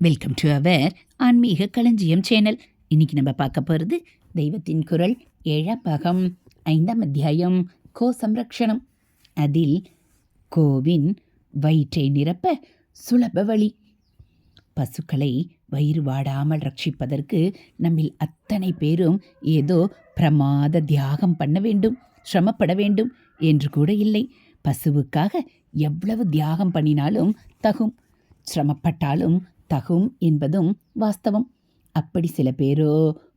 Welcome to our ஆன்மீக களஞ்சியம் channel இன்னைக்கு நம்ம பார்க்க போகிறது தெய்வத்தின் குரல் ஏழாம் பாகம் ஐந்தாம் அத்தியாயம் கோ சம்ரக்ஷணம். அதில் கோவின் வயிற்றை நிரப்ப சுலப வழி. பசுக்களை வயிறு வாடாமல் ரட்சிப்பதற்கு நம்மில் அத்தனை பேரும் ஏதோ பிரமாத தியாகம் பண்ண வேண்டும் சிரமப்பட வேண்டும் என்று கூட இல்லை. பசுவுக்காக எவ்வளவு தியாகம் பண்ணினாலும் தகும். சிரமப்பட்டாலும் தகும் என்பதும் வாஸ்தவம். அப்படி சில பேரோ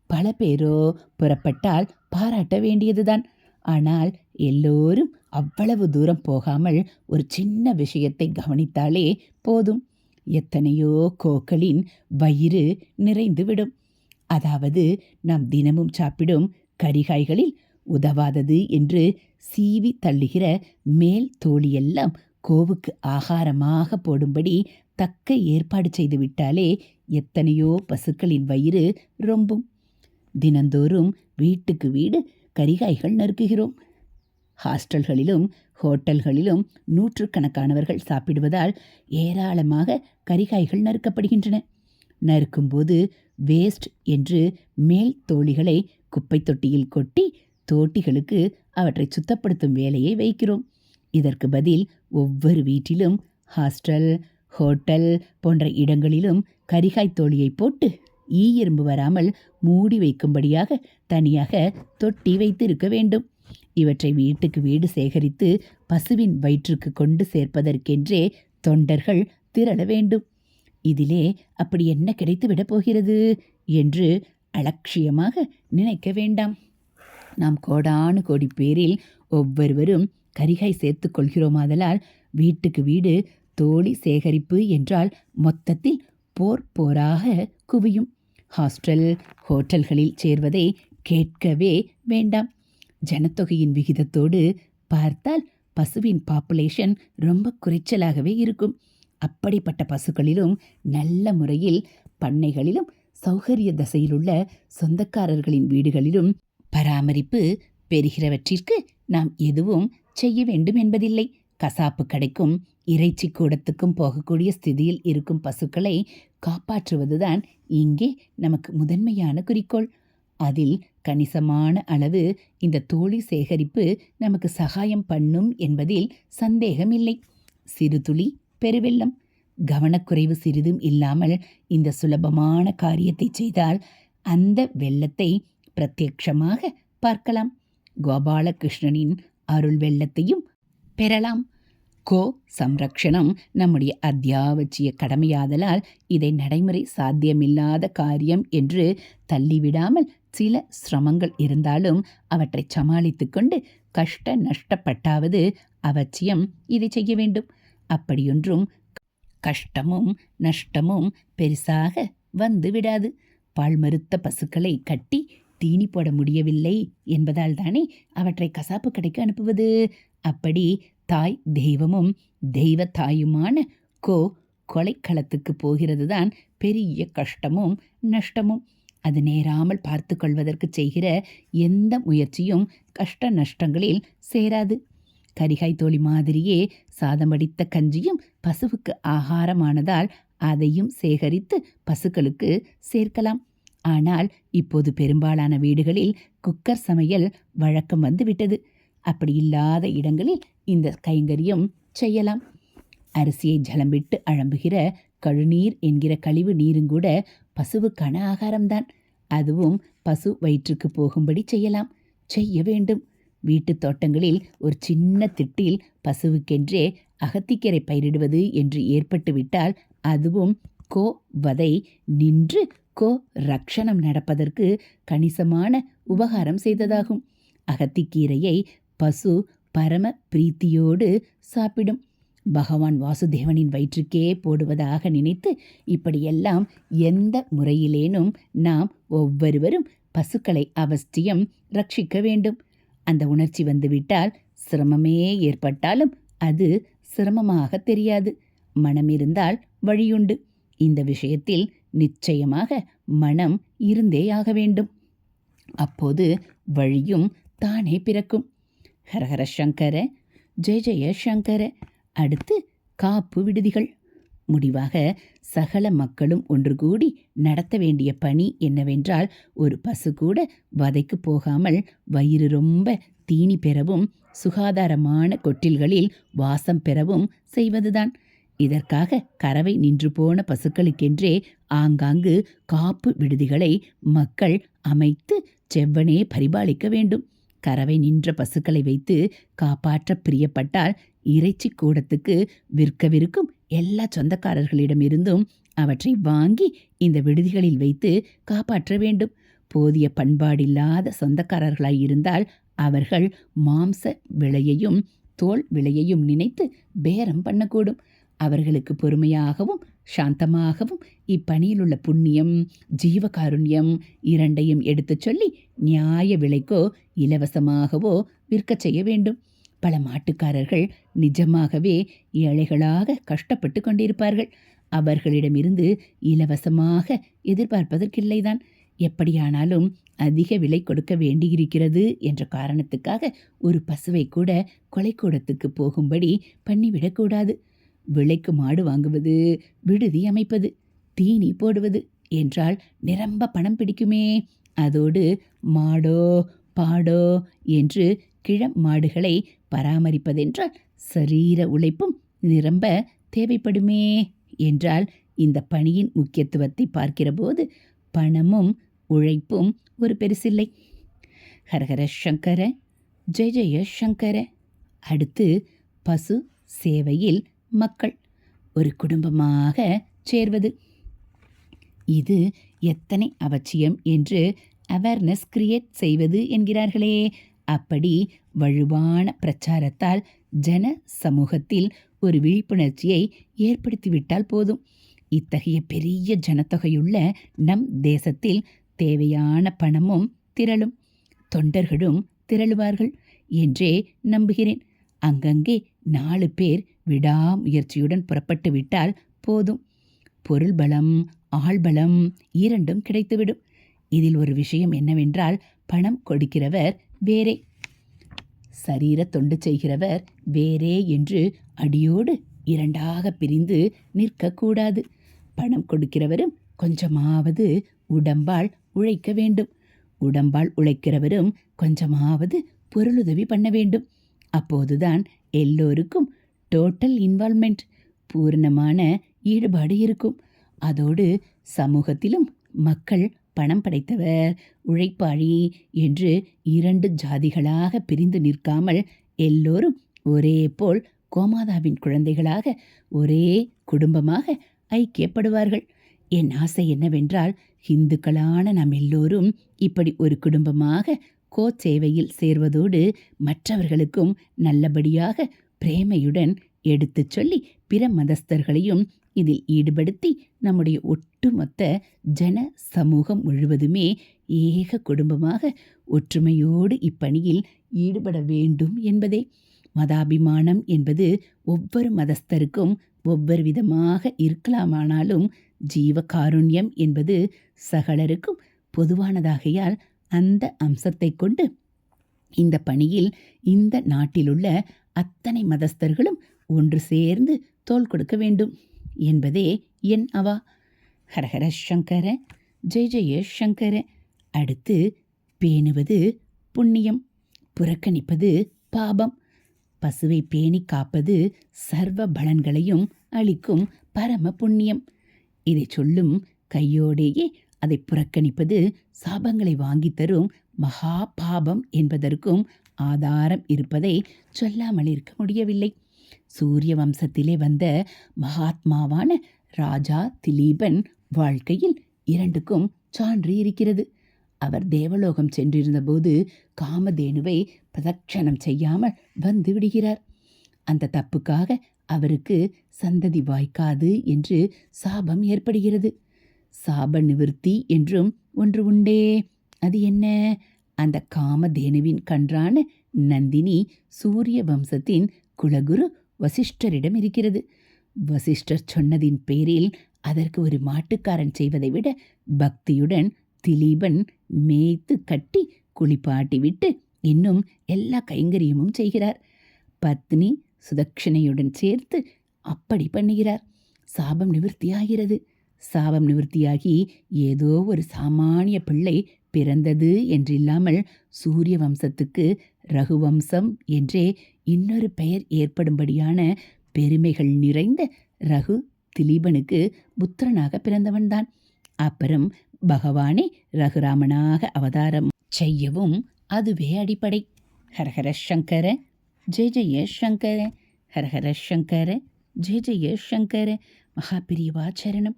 பல பேரோ புறப்பட்டால் பாராட்ட வேண்டியதுதான். ஆனால் எல்லோரும் அவ்வளவு தூரம் போகாமல் ஒரு சின்ன விஷயத்தை கவனித்தாலே போதும். எத்தனையோ கோக்களின் வயிறு நிறைந்துவிடும். அதாவது நாம் தினமும் சாப்பிடும் கரிகாய்களில் உதவாதது என்று சீவி தள்ளுகிற மேல் தோழியெல்லாம் கோவுக்கு ஆகாரமாக போடும்படி தக்க ஏற்பாடு செய்து விட்டாலே எத்தனையோ பசுக்களின் வயிறு ரொம்பும். தினந்தோறும் வீட்டுக்கு வீடு கரிகாய்கள் நறுக்குகிறோம். ஹாஸ்டல்களிலும் ஹோட்டல்களிலும் நூற்றுக்கணக்கானவர்கள் சாப்பிடுவதால் ஏராளமாக கரிகாய்கள் நறுக்கப்படுகின்றன. நறுக்கும்போது வேஸ்ட் என்று மேல் தோழிகளை குப்பை தொட்டியில் கொட்டி தோட்டிகளுக்கு அவற்றை சுத்தப்படுத்தும் வேலையை வைக்கிறோம். இதற்கு பதில் ஒவ்வொரு வீட்டிலும் ஹாஸ்டல் ஹோட்டல் போன்ற இடங்களிலும் கரிகாய் தோழியை போட்டு ஈ எறும்பு வராமல் மூடி வைக்கும்படியாக தனியாக தொட்டி வைத்திருக்க வேண்டும். இவற்றை வீட்டுக்கு வீடு சேகரித்து பசுவின் வயிற்றுக்கு கொண்டு சேர்ப்பதற்கென்றே தொண்டர்கள் திரள வேண்டும். இதிலே அப்படி என்ன கிடைத்துவிடப் போகிறது என்று அலட்சியமாக நினைக்க வேண்டாம். நாம் கோடானு கோடி பேரில் ஒவ்வொருவரும் கரிகாய் சேர்த்து கொள்கிறோமாதலால் வீட்டுக்கு வீடு தோழி சேகரிப்பு என்றால் மொத்தத்தில் போர் போராக குவியும். ஹாஸ்டல் ஹோட்டல்களில் சேர்வதை கேட்கவே வேண்டாம். ஜனத்தொகையின் விகிதத்தோடு பார்த்தால் பசுவின் பாப்புலேஷன் ரொம்ப குறைச்சலாகவே இருக்கும். அப்படிப்பட்ட பசுக்களிலும் நல்ல முறையில் பண்ணைகளிலும் சௌகரிய தசையிலுள்ள சொந்தக்காரர்களின் வீடுகளிலும் பராமரிப்பு பெறுகிறவற்றிற்கு நாம் எதுவும் செய்ய வேண்டும் என்பதில்லை. கசாப்பு கடைக்கும் இறைச்சி கூடத்துக்கும் போகக்கூடிய ஸ்திதியில் இருக்கும் பசுக்களை காப்பாற்றுவதுதான் இங்கே நமக்கு முதன்மையான குறிக்கோள். அதில் கணிசமான அளவு இந்த தோழி சேகரிப்பு நமக்கு சகாயம் பண்ணும் என்பதில் சந்தேகமில்லை. சிறு துளி பெருவெள்ளம். கவனக்குறைவு சிறிதும் இல்லாமல் இந்த சுலபமான காரியத்தை செய்தால் அந்த வெள்ளத்தை பிரத்யட்சமாக பார்க்கலாம். கோபாலகிருஷ்ணனின் அருள் வெள்ளத்தையும் பெறலாம். கோ சம்ரக்ஷணம் நம்முடைய அத்தியாவசிய கடமையாதலால் இதை நடைமுறை சாத்தியமில்லாத காரியம் என்று தள்ளிவிடாமல் சில சிரமங்கள் இருந்தாலும் அவற்றை சமாளித்து கொண்டு கஷ்ட நஷ்டப்பட்டாவது அவசியம் இதை செய்ய வேண்டும். அப்படியொன்றும் கஷ்டமும் நஷ்டமும் பெரிசாக வந்து விடாது. பால் மறுத்த பசுக்களை கட்டி தீனி போட முடியவில்லை என்பதால் தானே அவற்றை கசாப்பு கடைக்கு அனுப்புவது? அப்படி தாய் தெய்வமும் தெய்வ தாயுமான கோ கொலைக்களத்துக்கு போகிறது தான் பெரிய கஷ்டமும் நஷ்டமும். அது நேராமல் பார்த்து கொள்வதற்கு செய்கிற எந்த முயற்சியும் கஷ்ட நஷ்டங்களில் சேராது. கரிகாய் தோழி மாதிரியே சாதமடித்த கஞ்சியும் பசுவுக்கு ஆகாரமானதால் அதையும் சேகரித்து பசுக்களுக்கு சேர்க்கலாம். ஆனால் இப்போது பெரும்பாலான வீடுகளில் குக்கர் சமையல் வழக்கம் வந்து விட்டது அப்படி இல்லாத இடங்களில் இந்த கைங்கரியம் செய்யலாம். அரிசியை ஜலம்பிட்டு அழம்புகிற கழுநீர் என்கிற கழிவு நீருங்கூட பசுவுக்கான ஆகாரம்தான். அதுவும் பசு வயிற்றுக்கு போகும்படி செய்யலாம். செய்ய வேண்டும். வீட்டுத் தோட்டங்களில் ஒரு சின்ன திட்டில் பசுவுக்கென்றே அகத்திக்கரை பயிரிடுவது என்று ஏற்பட்டுவிட்டால் அதுவும் கோ வதை நின்று கோ ரக்ஷணம் நடப்பதற்கு கணிசமான உபகாரம் செய்ததாகும். அகத்திக்கீரையை பசு பரம பிரீத்தியோடு சாப்பிடும். பகவான் வாசுதேவனின் வயிற்றுக்கே போடுவதாக நினைத்து இப்படியெல்லாம் எந்த முறையிலேனும் நாம் ஒவ்வொருவரும் பசுக்களை அவசியம் ரட்சிக்க வேண்டும். அந்த உணர்ச்சி வந்துவிட்டால் சிரமமே ஏற்பட்டாலும் அது சிரமமாக தெரியாது. மனம் இருந்தால் வழியுண்டு. இந்த விஷயத்தில் நிச்சயமாக மனம் இருந்தே ஆக வேண்டும். அப்போது வழியும் தானே பிறக்கும். ஹரஹர சங்கர ஜெய ஜெய சங்கர. அடுத்து காப்பு விடுதிகள். முடிவாக சகல மக்களும் ஒன்று கூடி நடத்த வேண்டிய பணி என்னவென்றால் ஒரு பசு கூட வதைக்கு போகாமல் வயிறு ரொம்ப தீனி பெறவும் சுகாதாரமான கொட்டில்களில் வாசம் பெறவும் செய்வதுதான். இதற்காக கறவை நின்று போன பசுக்களுக்கென்றே ஆங்காங்கு காப்பு விடுதிகளை மக்கள் அமைத்து செவ்வனே பரிபாலிக்க வேண்டும். கறவை நின்ற பசுக்களை வைத்து காப்பாற்ற பிரியப்பட்டால் இறைச்சி கூடத்துக்கு விற்கவிருக்கும் எல்லா சொந்தக்காரர்களிடமிருந்தும் அவற்றை வாங்கி இந்த விடுதிகளில் வைத்து காப்பாற்ற வேண்டும். போதிய பண்பாடில்லாத சொந்தக்காரர்களாய் இருந்தால் அவர்கள் மாம்ச விலையையும் தோல் விலையையும் நினைத்து பேரம் பண்ணக்கூடும். அவர்களுக்கு பொறுமையாகவும் சாந்தமாகவும் இப்பணியிலுள்ள புண்ணியம் ஜீவகாருண்யம் இரண்டையும் எடுத்துச் சொல்லி நியாய விலைக்கோ இலவசமாகவோ விற்கச் செய்ய வேண்டும். பல மாட்டுக்காரர்கள் நிஜமாகவே ஏழைகளாக கஷ்டப்பட்டு கொண்டிருப்பார்கள். அவர்களிடமிருந்து இலவசமாக எதிர்பார்ப்பதற்கில்லைதான். எப்படியானாலும் அதிக விலை கொடுக்க வேண்டியிருக்கிறது என்ற காரணத்துக்காக ஒரு பசுவை கூட கொலைக்கூடத்துக்கு போகும்படி பண்ணிவிடக்கூடாது. விலைக்கு மாடு வாங்குவது விடுதி அமைப்பது தீனி போடுவது என்றால் நிரம்ப பணம் பிடிக்குமே. அதோடு மாடோ பாடோ என்று கிழம் மாடுகளை பராமரிப்பதென்றால் சரீர உழைப்பும் நிரம்ப தேவைப்படுமே என்றால் இந்த பணியின் முக்கியத்துவத்தை பார்க்கிறபோது பணமும் உழைப்பும் ஒரு பெருசில்லை. ஹரஹர சங்கர ஜெய ஜெய சங்கர. அடுத்து பசு சேவையில் மக்கள் ஒரு குடும்பமாக சேர்வது. இது எத்தனை அவசியம் என்று அவேர்னஸ் கிரியேட் செய்வது என்கிறார்களே. அப்படி வலுவான பிரச்சாரத்தால் ஜன சமூகத்தில் ஒரு விழிப்புணர்ச்சியை ஏற்படுத்திவிட்டால் போதும். இத்தகைய பெரிய ஜனத்தொகையுள்ள நம் தேசத்தில் தேவையான பணமும் திரளும் தொண்டர்களும் திரளுவார்கள் என்றே நம்புகிறேன். அங்கங்கே நாலு பேர் விடாமுயற்சியுடன் புறப்பட்டு விட்டால் போதும். பொருள் பலம் ஆள்பலம் இரண்டும் கிடைத்துவிடும். இதில் ஒரு விஷயம் என்னவென்றால் பணம் கொடுக்கிறவர் வேறே. சரீர தொண்டு செய்கிறவர் வேறே என்று அடியோடு இரண்டாக பிரிந்து நிற்கக்கூடாது. பணம் கொடுக்கிறவரும் கொஞ்சமாவது உடம்பால் உழைக்க வேண்டும். உடம்பால் உழைக்கிறவரும் கொஞ்சமாவது பொருளுதவி பண்ண வேண்டும். அப்போதுதான் எல்லோருக்கும் டோட்டல் இன்வால்மெண்ட் பூர்ணமான ஈடுபாடு இருக்கும். அதோடு சமூகத்திலும் மக்கள் பணம் படைத்தவர் உழைப்பாளி என்று இரண்டு ஜாதிகளாக பிரிந்து நிற்காமல் எல்லோரும் ஒரே போல் கோமாதாவின் குழந்தைகளாக ஒரே குடும்பமாக ஐக்கியப்படுவார்கள். என் ஆசை என்னவென்றால் இந்துக்களான நாம் எல்லோரும் இப்படி ஒரு குடும்பமாக கோச்சேவையில் சேர்வதோடு மற்றவர்களுக்கும் நல்லபடியாக பிரேமையுடன் எடுத்துச் சொல்லி பிற மதஸ்தர்களையும் இதில் ஈடுபடுத்தி நம்முடைய ஒட்டுமொத்த ஜன சமூகம் முழுவதுமே ஏக குடும்பமாக ஒற்றுமையோடு இப்பணியில் ஈடுபட வேண்டும் என்பதே. மதாபிமானம் என்பது ஒவ்வொரு மதஸ்தருக்கும் ஒவ்வொரு விதமாக இருக்கலாமானாலும் ஜீவகாருண்யம் என்பது சகலருக்கும் பொதுவானதாகையால் அந்த அம்சத்தை கொண்டு இந்த பணியில் இந்த நாட்டிலுள்ள அத்தனை மதஸ்தர்களும் ஒன்று சேர்ந்து தோள் கொடுக்க வேண்டும் என்பதே என் அவா. ஹரஹர சங்கர ஜெய ஜெய சங்கர. அடுத்து பேணுவது புண்ணியம் புறக்கணிப்பது பாபம். பசுவை பேணி காப்பது சர்வ பலன்களையும் அளிக்கும் பரம புண்ணியம். இதை சொல்லும் கையோடேயே அதை புறக்கணிப்பது சாபங்களை வாங்கித் தரும் மகா பாபம் என்பதற்கும் ஆதாரம் இருப்பதை சொல்லாமல் இருக்க முடியவில்லை. சூரிய வம்சத்திலே வந்த மகாத்மாவான ராஜா திலீபன் வாழ்க்கையில் இரண்டுக்கும் சான்று இருக்கிறது. அவர் தேவலோகம் சென்றிருந்தபோது காமதேனுவை பிரதட்சணம் செய்யாமல் வந்து விடுகிறார். அந்த தப்புக்காக அவருக்கு சந்ததி வாய்க்காது என்று சாபம் ஏற்படுகிறது. சாப நிவிருத்தி என்றும் ஒன்று உண்டே. அது என்ன? அந்த காமதேனுவின் கன்றான நந்தினி சூரிய வம்சத்தின் குலகுரு வசிஷ்டரிடம் இருக்கிறது. வசிஷ்டர் சொன்னதின் பேரில் அதற்கு ஒரு மாட்டுக்காரன் செய்வதை விட பக்தியுடன் திலீபன் மேய்த்து கட்டி குளிப்பாட்டி விட்டு இன்னும் எல்லா கைங்கரியமும் செய்கிறார். பத்னி சுதக்ஷணையுடன் சேர்த்து அப்படி பண்ணுகிறார். சாபம் நிவர்த்தியாகிறது. சாபம் நிவர்த்தியாகி ஏதோ ஒரு சாமானிய பிள்ளை பிறந்தது என்றில்லாமல் சூரிய வம்சத்துக்கு ரகுவம்சம் என்றே இன்னொரு பெயர் ஏற்படும்படியான பெருமைகள் நிறைந்த ரகு திலீபனுக்கு புத்திரனாக பிறந்தவன்தான். அப்புறம் பகவானே ரகுராமனாக அவதாரம் செய்யவும் அதுவே அடிப்படை. ஹரஹர சங்கர ஜெய ஜெய சங்கர ஹரஹர சங்கர ஜெய ஜெய சங்கர மகாபிரிவா சரணம்.